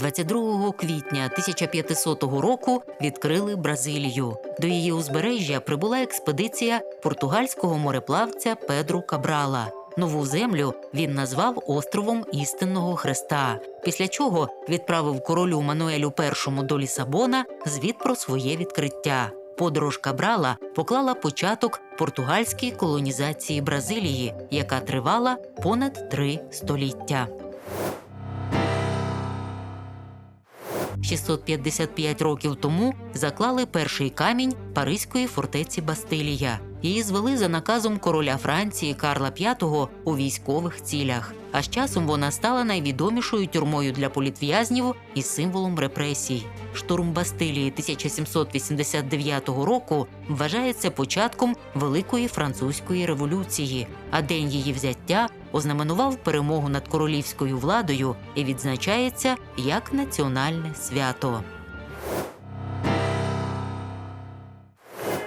22 квітня 1500 року відкрили Бразилію. До її узбережжя прибула експедиція португальського мореплавця Педру Кабрала. Нову землю він назвав островом істинного Христа. Після чого відправив королю Мануелю І до Лісабона звіт про своє відкриття. Подорож Кабрала поклала початок португальській колонізації Бразилії, яка тривала понад три століття. 655 років тому заклали перший камінь Паризької фортеці Бастилія. Її звели за наказом короля Франції Карла V у військових цілях. А з часом вона стала найвідомішою тюрмою для політв'язнів і символом репресій. Штурм Бастилії 1789 року вважається початком Великої французької революції, а день її взяття ознаменував перемогу над королівською владою і відзначається як національне свято.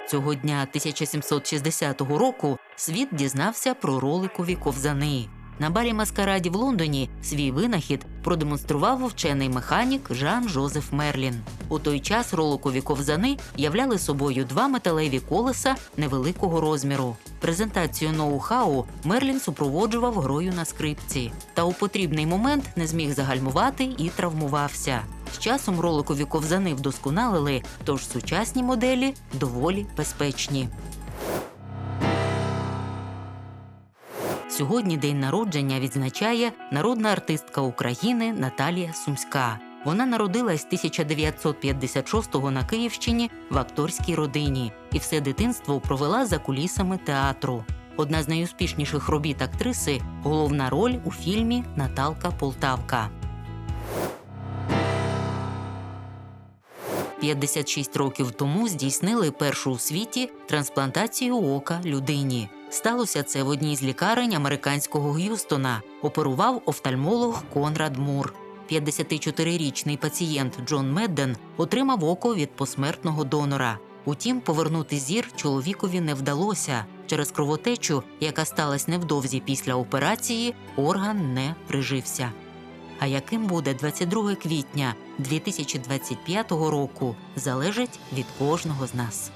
Цього дня 1760 року світ дізнався про роликові ковзани. На барі маскараді в Лондоні свій винахід продемонстрував вчений механік Жан Жозеф Мерлін. У той час роликові ковзани являли собою два металеві колеса невеликого розміру. Презентацію ноу-хау Мерлін супроводжував грою на скрипці, та у потрібний момент не зміг загальмувати і травмувався. З часом роликові ковзани вдосконалили, тож сучасні моделі доволі безпечні. Сьогодні день народження відзначає народна артистка України Наталія Сумська. Вона народилась 1956-го на Київщині в акторській родині і все дитинство провела за кулісами театру. Одна з найуспішніших робіт актриси головна роль у фільмі Наталка Полтавка. 56 років тому здійснили першу у світі трансплантацію ока людині. Сталося це в одній з лікарень американського Г'юстона. Оперував офтальмолог Конрад Мур. 54-річний пацієнт Джон Медден отримав око від посмертного донора. Утім, повернути зір чоловікові не вдалося. Через кровотечу, яка сталася невдовзі після операції, орган не прижився. А яким буде 22 квітня 2025 року, залежить від кожного з нас.